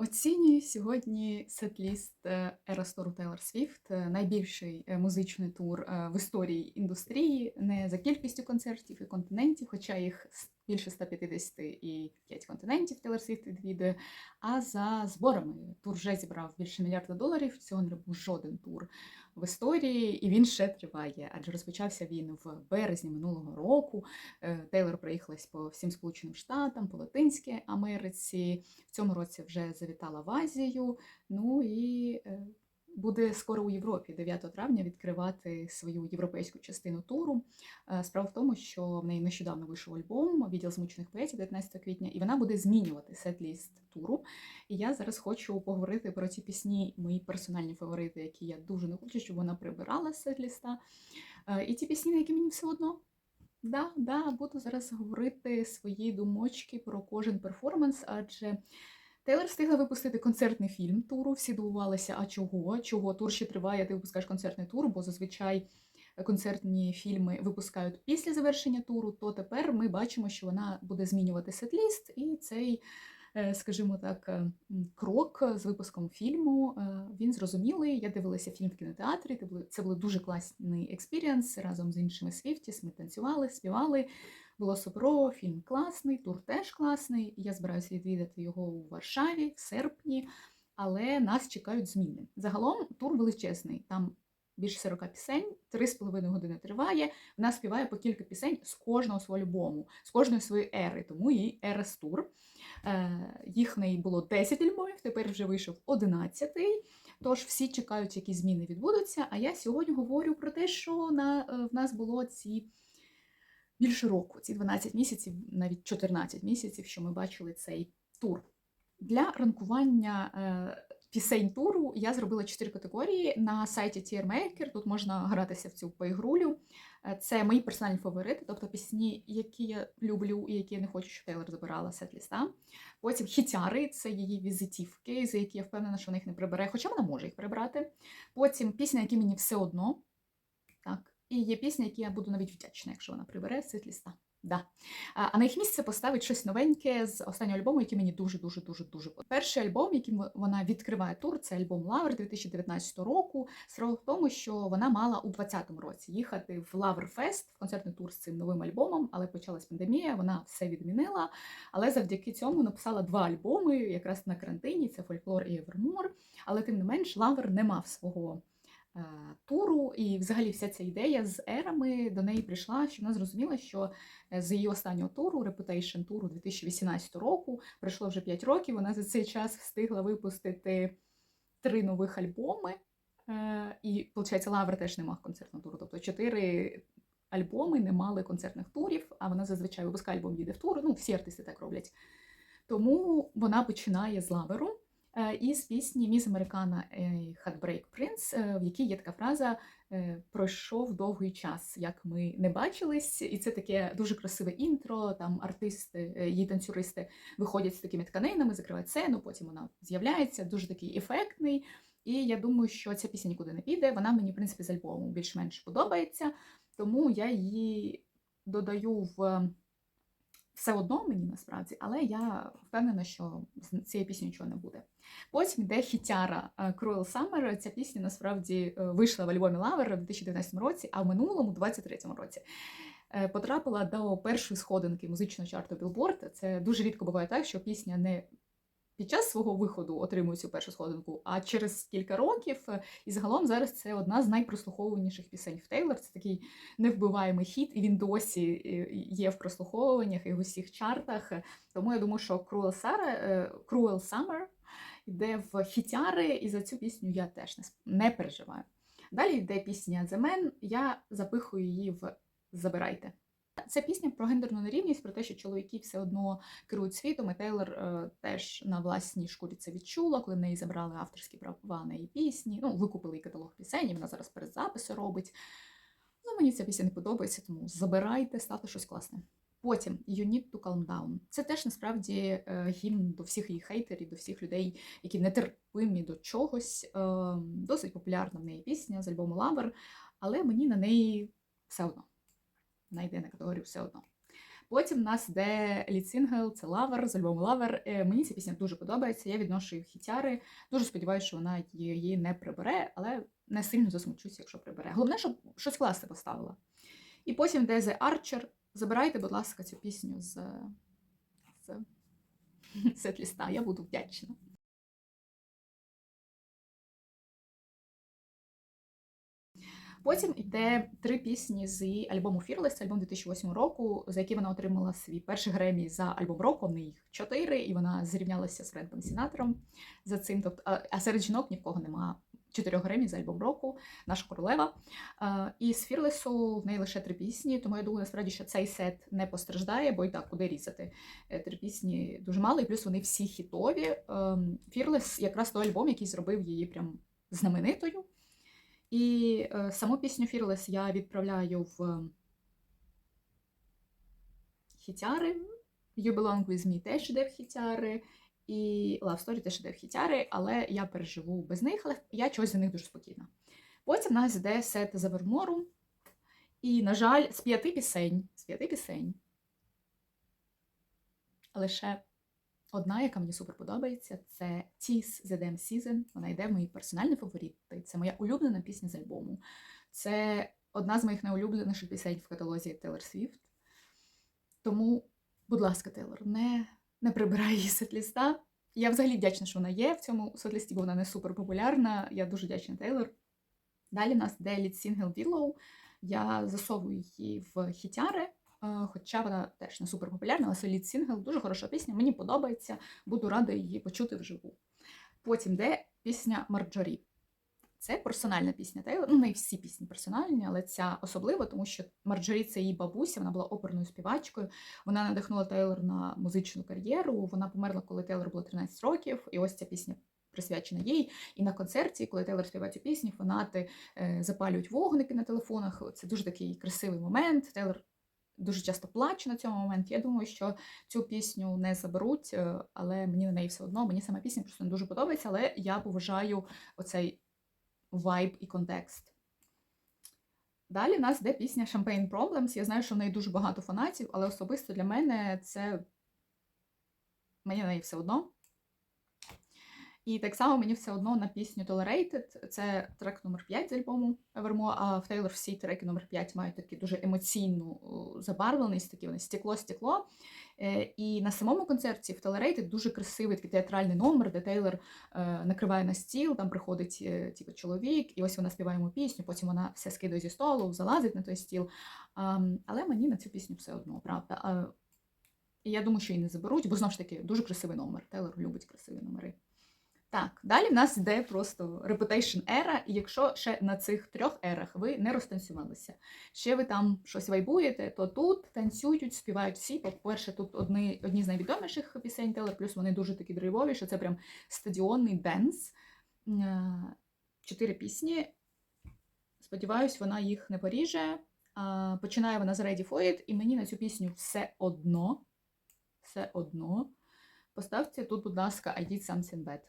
Оцінюю сьогодні сетліст Ерастору Тейлор Swift, е, найбільший е, музичний тур е, в історії індустрії, не за кількістю концертів і континентів, хоча їх більше 150 і 5 континентів Taylor Swift відвідує, а за зборами. Тур вже зібрав більше мільярда доларів. Цього не був жоден тур в історії, і він ще триває, адже розпочався він в березні минулого року. Тейлор проїхалась по всім Сполученим Штатам, по Латинській Америці. В цьому році вже завітала в Азію. Ну і е, буде скоро у Європі, 9 травня, відкривати свою європейську частину туру. Е, Справа в тому, що в неї нещодавно вийшов альбом Відділ змучених поетів 19 квітня, і вона буде змінювати сет-ліст туру. І я зараз хочу поговорити про ці пісні, мої персональні фаворити, які я дуже не хочу, щоб вона прибирала з сет-ліста. Е, І ті пісні, на які мені все одно. Да, да, буду зараз говорити свої думочки про кожен перформанс, адже Тейлор встигла випустити концертний фільм туру. Всі дивувалися, а чого? Чого тур ще триває, ти випускаєш концертний тур, бо зазвичай концертні фільми випускають після завершення туру, то тепер ми бачимо, що вона буде змінювати сет-ліст, і цей, е, скажімо так, е, крок з випуском фільму е, він зрозумілий. Я дивилася фільм в кінотеатрі. Це були дуже класний експірієнс разом з іншими Свіфтіс. Ми танцювали, співали. Було суперово, фільм класний, тур теж класний. Я збираюся відвідати його у Варшаві в серпні, але нас чекають зміни. Загалом тур величезний. Там більше 40 пісень, 3,5 години триває. Вона співає по кілька пісень з кожного свого альбому, з кожної своєї ери, тому її Ерес Тур. Е, Їх неї було 10 альбомів, тепер вже вийшов 11. Тож всі чекають, які зміни відбудуться. А я сьогодні говорю про те, що на, е, в нас було ці більше року, ці 12 місяців, навіть 14 місяців, що ми бачили цей тур. Для ранкування е, пісень туру я зробила 4 категорії на сайті TierMaker. Тут можна гратися в цю поігрулю. Е, Це мої персональні фаворити, тобто пісні, які я люблю і які я не хочу, щоб Тейлор забирала сет-ліста. Потім хітяри це її візитівки, за які я впевнена, що вона їх не прибере, хоча вона може їх прибрати. Потім пісні, які мені все одно. І є пісні, які я буду навіть вдячна, якщо вона прибере з сет-ліста. Да. А на їх місце поставить щось новеньке з останнього альбому, який мені дуже дуже дуже подобається. Перший альбом, яким вона відкриває тур, це альбом Лавр 2019 року. Справа в тому, що вона мала у 2020 році їхати в Лавр Фест в концертний тур з цим новим альбомом, але почалась пандемія, вона все відмінила. Але завдяки цьому написала два альбоми, якраз на карантині: це Фольклор і Евермор. Але тим не менш, Лавр не мав свого і взагалі вся ця ідея з ерами до неї прийшла, що вона зрозуміла, що е, з її останнього туру, Reputation туру 2018 року, пройшло вже 5 років. Вона за цей час встигла випустити три нових альбоми. Е, І, виходить, Лавр теж не мав концертного туру. Тобто чотири альбоми не мали концертних турів, а вона зазвичай випускає альбом їде в тур. Ну, всі артисти так роблять. Тому вона починає з лаверу е, і з пісні Міс Американа Heartbreak Prince, е, в якій є така фраза е, Пройшов довгий час, як ми не бачились, і це таке дуже красиве інтро. Там артисти, її танцюристи виходять з такими тканинами, закривають сцену, потім вона з'являється, дуже такий ефектний. І я думаю, що ця пісня нікуди не піде. Вона мені, в принципі, з альбому більш-менш подобається, тому я її додаю в все одно мені насправді, але я впевнена, що з цієї пісні нічого не буде. Потім йде хітяра Cruel Summer. Ця пісня насправді е, вийшла в альбомі Лавер у 2019 році, а в минулому, 23-му році, е, потрапила до першої сходинки музичного чарту Billboard. Це дуже рідко буває так, що пісня не під час свого виходу отримує цю першу сходинку, а через кілька років. Е, І загалом зараз це одна з найпрослуховуваніших пісень в Тейлор. Це такий невбиваємий хіт, і він досі е, є в прослуховуваннях і в усіх чартах. Тому я думаю, що Cruel, Summer, е, Cruel Summer йде в хітяри, і за цю пісню я теж не переживаю. Далі йде пісня The Man, я запихую її в Забирайте. Це пісня про гендерну нерівність, про те, що чоловіки все одно керують світом, і Тейлор е, теж на власній шкурі це відчула, коли в неї забрали авторські права на її пісні. Ну, викупили її каталог пісень, і вона зараз перезаписи робить. Ну, мені ця пісня не подобається, тому забирайте, ставте щось класне. Потім You Need to Calm Down. Це теж насправді е, гімн до всіх її хейтерів, до всіх людей, які нетерпимі до чогось. Е, Досить популярна в неї пісня з альбому Lover, але мені на неї все одно. Вона йде на категорію все одно. Потім в нас йде лід-сингл, це лавер з альбому Лавер. Мені ця пісня дуже подобається. Я відношу її в хітяри. Дуже сподіваюся, що вона її не прибере, але не сильно засмучуся, якщо прибере. Головне, щоб щось класне поставила. І потім йде The Archer. Забирайте, будь ласка, цю пісню з, з сет-ліста. Я буду вдячна. Потім йде три пісні з її альбому Fearless, альбом 2008 року, за який вона отримала свій перший Гремі за альбом року. В неї їх чотири, і вона зрівнялася з Френком Сінатором за цим. Тобто, а, серед жінок ні в кого немає чотирьох Гремі за альбом року, наша королева. І з Fearless в неї лише три пісні, тому я думаю, насправді, що цей сет не постраждає, бо і так куди різати. Е, Три пісні дуже мало, і плюс вони всі хітові. Ем, Fearless якраз той альбом, який зробив її прям знаменитою. І е, саму пісню Fearless я відправляю в хітяри. You Belong With Me теж іде в хітяри, і Love Story теж іде в хітяри, але я переживу без них, але я чогось за них дуже спокійна. Потім в нас йде сет Завермору. І, на жаль, з п'яти пісень, з п'яти пісень. Лише одна, яка мені супер подобається, це Tease The Damn Season. Вона йде в мої персональні фаворити. Це моя улюблена пісня з альбому. Це одна з моїх найулюбленіших пісень в каталозі Taylor Swift. Тому, будь ласка, Тейлор, не, не прибирай її сетліста. Я взагалі вдячна, що вона є в цьому сетлісті, бо вона не супер популярна. Я дуже вдячна Тейлор. Далі в нас лід сингл Willow. Я засовую її в хітяри, хоча вона теж не супер популярна, але це лід сингл, дуже хороша пісня, мені подобається, буду рада її почути вживу. Потім йде пісня Марджорі. Це персональна пісня Тейлор. Ну, не всі пісні персональні, але ця особлива, тому що Марджорі це її бабуся, вона була оперною співачкою. Вона надихнула Тейлор на музичну кар'єру. Вона померла, коли Тейлор було 13 років, і ось ця пісня присвячена їй. І на концерті, коли Тейлор співає цю пісню, фанати е, запалюють вогники на телефонах. Це дуже такий красивий момент. Тейлор дуже часто плаче на цьому моменті. Я думаю, що цю пісню не заберуть, е, але мені на неї все одно. Мені сама пісня просто не дуже подобається, але я поважаю оцей вайб і контекст. Далі в нас йде пісня Champagne Problems. Я знаю, що в неї дуже багато фанатів, але особисто для мене це мені на неї все одно. І так само мені все одно на пісню Tolerated. Це трек номер 5 з альбому Evermore, а в Taylor всі треки номер 5 мають таку дуже емоційну забарвленість, такі вони стекло-стекло. Е, І на самому концерті в Tolerated дуже красивий такий театральний номер, де Тейлор е, накриває на стіл, там приходить е, типу, чоловік, і ось вона співає йому пісню, потім вона все скидає зі столу, залазить на той стіл. Але мені на цю пісню все одно, правда. І я думаю, що її не заберуть, бо знову ж таки дуже красивий номер. Тейлор любить красиві номери. Так, далі в нас йде просто Reputation ера, і якщо ще на цих трьох ерах ви не розтанцювалися, ще ви там щось вайбуєте, то тут танцюють, співають всі. По-перше, тут одні, одні з найвідоміших пісень Тейлор, плюс вони дуже такі драйвові, що це прям стадіонний денс. Е, Чотири пісні. Сподіваюсь, вона їх не поріже. Починає вона з Ready for It, і мені на цю пісню все одно. Все одно. Поставте тут, будь ласка, I did something bad.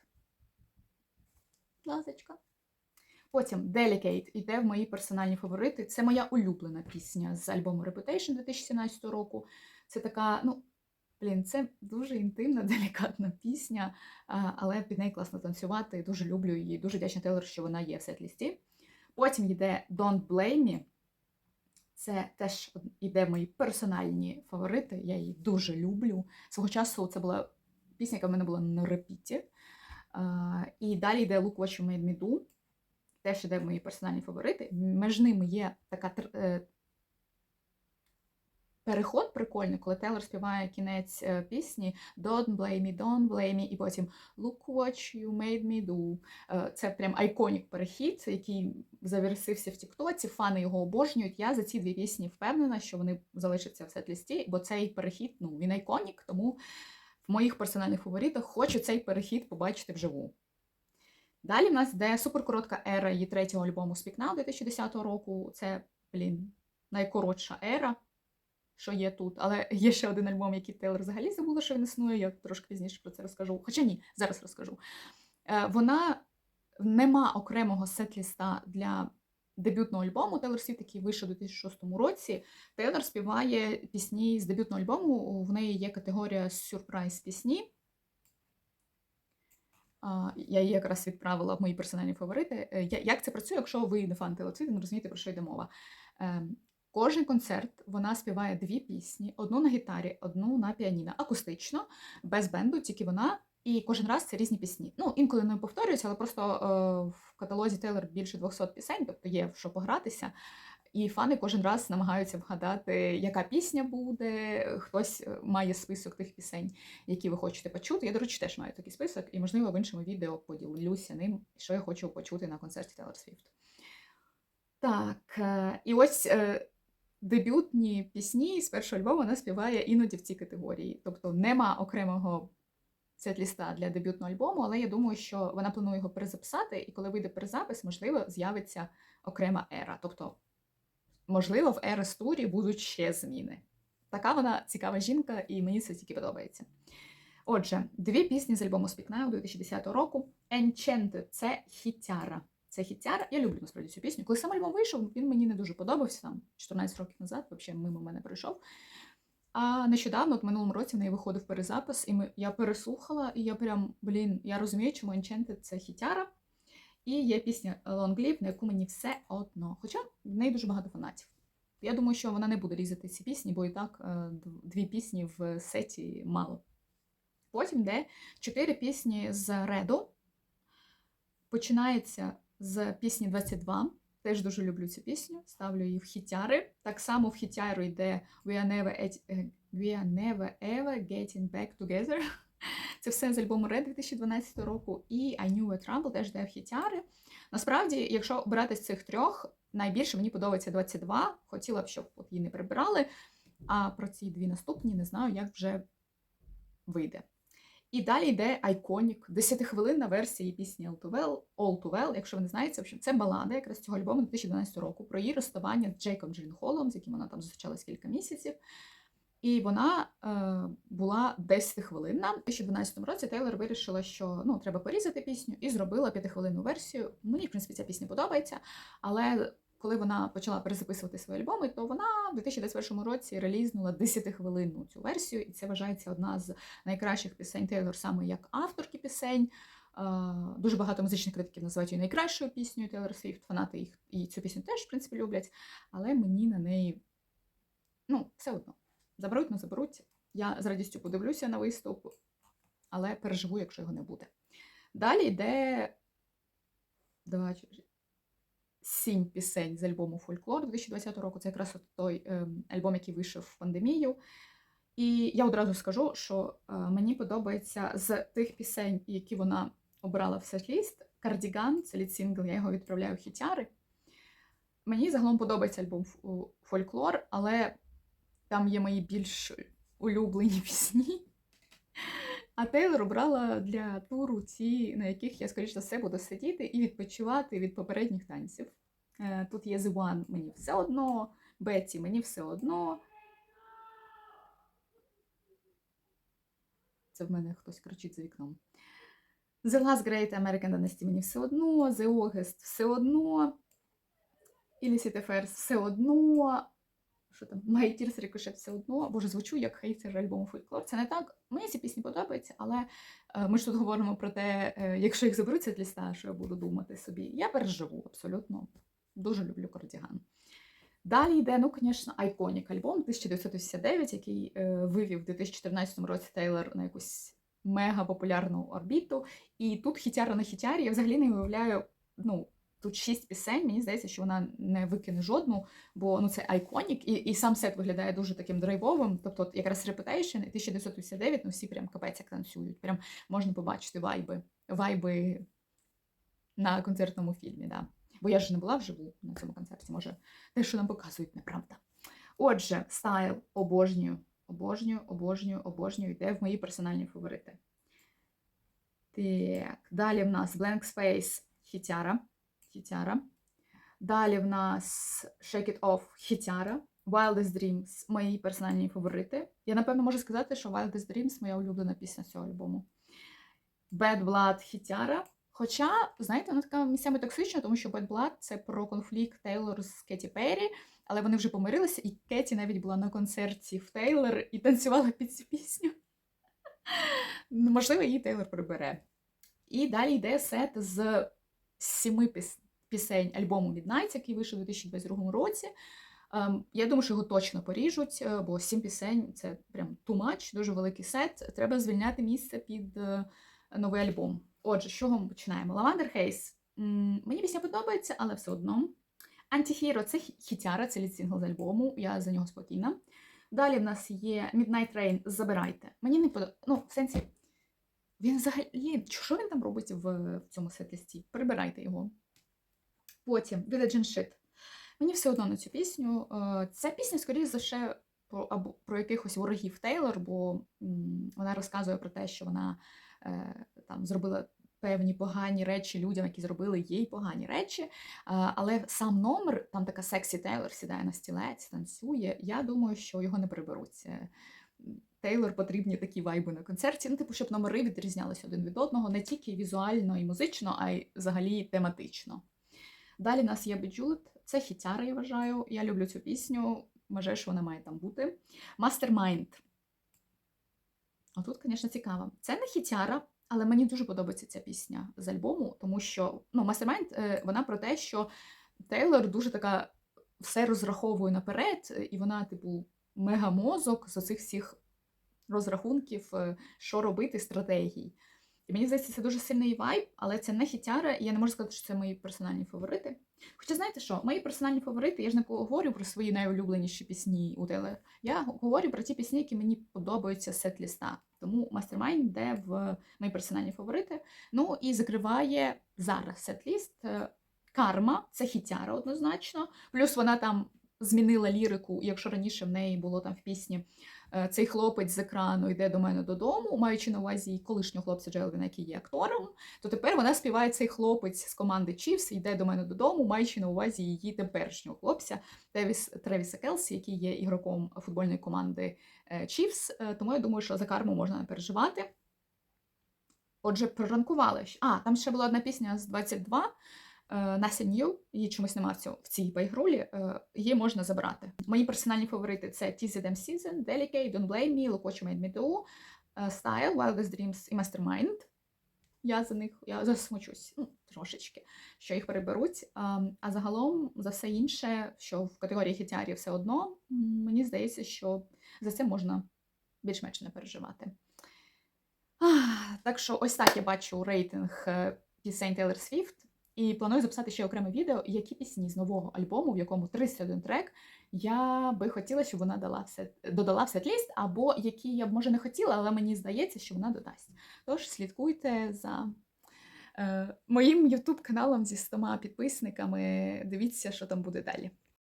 Лазочка. Потім Delicate йде в мої персональні фаворити. Це моя улюблена пісня з альбому Reputation 2017 року. Це така, ну, блін, це дуже інтимна, делікатна пісня, але під неї класно танцювати. Дуже люблю її. Дуже вдячна Тейлор, що вона є в сет-лісті. Потім йде Don't Blame Me. Це теж йде мої персональні фаворити. Я її дуже люблю. Свого часу це була пісня, яка в мене була на репіті. І далі йде What You Made Me Do. Теж йде мої персональні фаворити. Між ними є така е, переход прикольний, коли Тейлор співає кінець е, пісні Don't blame me, don't blame me, і потім Look what you made me do. Е, Це прям айконік перехід, який заверсився в Тіктоці. Фани його обожнюють. Я за ці дві пісні впевнена, що вони залишаться в сет-лісті, бо цей перехід, ну, він айконік, тому в моїх персональних фаворитах хочу цей перехід побачити вживу. Далі в нас йде суперкоротка ера її третього альбому Speak Now 2010 року. Це, блін, найкоротша ера, що є тут. Але є ще один альбом, який Тейлор взагалі забула, що він існує. Я трошки пізніше про це розкажу. Хоча ні, зараз розкажу. Е, Вона нема окремого сет-ліста для дебютного альбому Taylor Swift, який вийшов у 2006 році. Тейлор співає пісні з дебютного альбому. В неї є категорія сюрприз пісні. Я її якраз відправила в мої персональні фаворити. Е, Як це працює, якщо ви не фан Тейлор Свіфт, не розумієте, про що йде мова? Ем, Кожен концерт вона співає дві пісні: одну на гітарі, одну на піаніно, акустично, без бенду, тільки вона. І кожен раз це різні пісні. Ну, інколи не повторюються, але просто е, в каталозі Тейлор більше 200 пісень, тобто є в що погратися. І фани кожен раз намагаються вгадати, яка пісня буде. Хтось е, має список тих пісень, які ви хочете почути. Я, до речі, теж маю такий список, і, можливо, в іншому відео поділюся ним, що я хочу почути на концерті Taylor Swift. Так, е, і ось е, дебютні пісні з першого альбому вона співає іноді в цій категорії. Тобто нема окремого сет-ліста для дебютного альбому, але я думаю, що вона планує його перезаписати, і коли вийде перезапис, можливо, з'явиться окрема ера. Тобто, можливо, в ери стурі будуть ще зміни. Така вона цікава жінка, і мені це тільки подобається. Отже, дві пісні з альбому Speak Now 2010 року. Enchanted – це хітяра. Це хітяра. Я люблю насправді цю пісню. Коли сам альбом вийшов, він мені не дуже подобався там 14 років назад, взагалі мимо мене пройшов. А нещодавно, от минулому році, в неї виходив перезапис, і ми, я переслухала, і я прям, блін, я розумію, чому Enchanted – це хітяра. І є пісня Long Live, на яку мені все одно. Хоча в неї дуже багато фанатів. Я думаю, що вона не буде різати ці пісні, бо і так е, дві пісні в сеті мало. Потім йде чотири пісні з Редо. Починається з пісні 22. Теж дуже люблю цю пісню, ставлю її в хітяри. Так само в хітяру йде We are never, at- е, We are never ever getting back together. Це все з альбому Red 2012 року. І I knew a trouble теж йде в хітяри. Насправді, якщо обирати з цих трьох, найбільше мені подобається 22. Хотіла б, щоб її не прибирали. А про ці дві наступні не знаю, як вже вийде. І далі йде Iconic, 10-хвилинна версія пісні All Too Well, All Too Well, якщо ви не знаєте, в общем, це балада якраз цього альбому 2012 року про її розставання з Джейком Джилленхолом, з яким вона там зустрічалась кілька місяців. І вона е, була 10 хвилинна. У 2012 році Тейлор вирішила, що ну, треба порізати пісню, і зробила 5-хвилинну версію. Мені, в принципі, ця пісня подобається, але коли вона почала перезаписувати свої альбоми, то вона в 2021 році релізнула 10-хвилинну цю версію, і це вважається одна з найкращих пісень Тейлор саме як авторки пісень. Дуже багато музичних критиків називають її найкращою піснею Тейлор Свіфт. Фанати їх і цю пісню теж, в принципі, люблять, але мені на неї ну, все одно. Заберуть, не заберуть. Я з радістю подивлюся на виступ, але переживу, якщо його не буде. Далі йде два, сім пісень з альбому Фольклор 2020 року. Це якраз той ем, альбом, який вийшов в пандемію. І я одразу скажу, що е, мені подобається з тих пісень, які вона обрала в сет-ліст, Кардіган, це лід-сингл, я його відправляю в хітяри. Мені загалом подобається альбом Фольклор, але там є мої більш улюблені пісні. А Тейлор обрала для туру ті, на яких я, скоріш за все, буду сидіти і відпочивати від попередніх танців. Е, Тут є The One, мені все одно, Бетті, мені все одно. Це в мене хтось кричить за вікном. The Last Great American Dynasty мені все одно, The August все одно, Illicit Affairs все одно, що там, My Tears Ricochet все одно, боже, звучу як хейтер альбому Фольклор. Це не так. Мені ці пісні подобаються, але е, ми ж тут говоримо про те, е, якщо їх заберуться з ліста, що я буду думати собі. Я переживу абсолютно. Дуже люблю кардіган. Далі йде, ну, звісно, Iconic альбом 1989, який е, вивів у 2014 році Тейлор на якусь мега популярну орбіту. І тут хітяра на хітярі. Я взагалі не уявляю, ну, тут шість пісень. Мені здається, що вона не викине жодну, бо ну, це Iconic, і, і сам сет виглядає дуже таким драйвовим. Тобто, от якраз Reputation і 1959, ну всі прям капець як танцюють. Прям можна побачити вайби, вайби на концертному фільмі. Да. Бо я ж не була вживу на цьому концерті. Може, те, що нам показують, неправда. Отже, стайл обожнюю, обожнюю, обожнюю, обожнюю. Йде в мої персональні фаворити. Так, далі в нас Blank Space Хітяра. Хітяра. Далі в нас Shake It Off Хітяра. Wildest Dreams мої персональні фаворити. Я напевно можу сказати, що Wildest Dreams моя улюблена пісня цього альбому. Bad Blood Хітяра. Хоча, знаєте, вона така місцями токсична, тому що Bad Blood – це про конфлікт Тейлор з Кеті Перрі, але вони вже помирилися, і Кеті навіть була на концерті в Тейлор і танцювала під цю пісню. Ну, Можливо, її Тейлор прибере. І далі йде сет з сіми пісень альбому Midnight, який вийшов у 2022 році. Ем, Я думаю, що його точно поріжуть, е, бо сім пісень це прям too much, дуже великий сет. Треба звільняти місце під е, новий альбом. Отже, з чого ми починаємо? Haze. М, Мені пісня подобається, але все одно. Антихіро це хітяра, це лід-сингл з альбому. Я за нього спокійна. Далі в нас є Midnight Rain Забирайте. Мені не подобається. Ну, в сенсі, він взагалі, що він там робить в, в цьому сет-лісті? Прибирайте його. Потім Village and Shit. Мені все одно на цю пісню. Е, Ця пісня, скоріше за все, про, або про якихось ворогів Тейлор, бо вона розказує про те, що вона е, там зробила певні погані речі людям, які зробили їй погані речі. Е, але сам номер, там така сексі Тейлор сідає на стілець, танцює. Я думаю, що його не приберуть. Тейлор потрібні такі вайби на концерті. Ну, типу, щоб номери відрізнялися один від одного, не тільки візуально і музично, а й взагалі тематично. Далі в нас є Bejeweled. Це хітяра, я вважаю. Я люблю цю пісню. Вважаю, що вона має там бути. Mastermind. А тут, звісно, цікаво. Це не хітяра, але мені дуже подобається ця пісня з альбому, тому що ну, Mastermind, е, вона про те, що Тейлор дуже така все розраховує наперед, і вона, типу, мегамозок з оцих всіх розрахунків, е, що робити, стратегій. І мені здається, це дуже сильний вайб, але це не хітяра, і я не можу сказати, що це мої персональні фаворити. Хоча знаєте що, мої персональні фаворити, я ж не говорю про свої найулюбленіші пісні у Тейлор. Я говорю про ті пісні, які мені подобаються сет-ліста. Тому Mastermind йде в мої персональні фаворити. Ну і закриває зараз сет-ліст. е, Карма це хітяра однозначно. Плюс вона там змінила лірику, якщо раніше в неї було там в пісні е, цей хлопець з екрану йде до мене додому, маючи на увазі колишнього хлопця Джелвіна, який є актором, то тепер вона співає цей хлопець з команди Chiefs, йде до мене додому, маючи на увазі її теперішнього хлопця Тревіс, Тревіса Келсі, який є ігроком футбольної команди е, Chiefs. Е, Тому я думаю, що за карму можна не переживати. Отже, проранкували. А, там ще була одна пісня з 22. Нася Нью, її чомусь немає в цій байгролі, е, її можна забрати. Мої персональні фаворити це TZM Season, Delicate, Don't Blame Me, Look Made Me Do, е, Style, Wildest Dreams і Mastermind. Я за них я засмучусь ну, трошечки, що їх переберуть. А, загалом за все інше, що в категорії хітярів все одно, мені здається, що за це можна більш-менш не переживати. Так що ось так я бачу рейтинг е, пісень Taylor Swift. І планую записати ще окреме відео, які пісні з нового альбому, в якому 31 трек, я би хотіла, щоб вона дала все, додала в сет-ліст, або які я б може не хотіла, але мені здається, що вона додасть. Тож слідкуйте за е, моїм YouTube каналом зі 100 підписниками. Дивіться, що там буде далі.